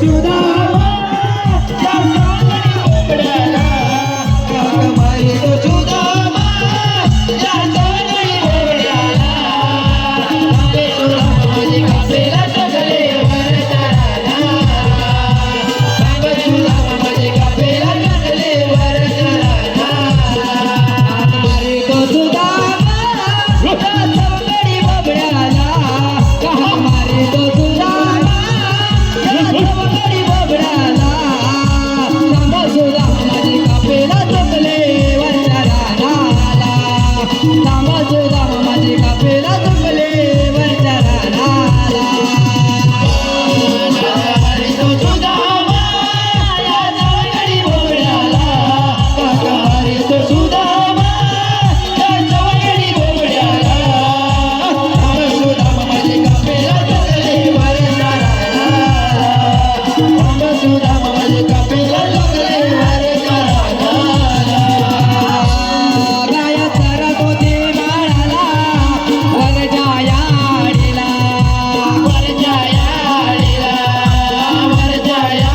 अरे तो yeah.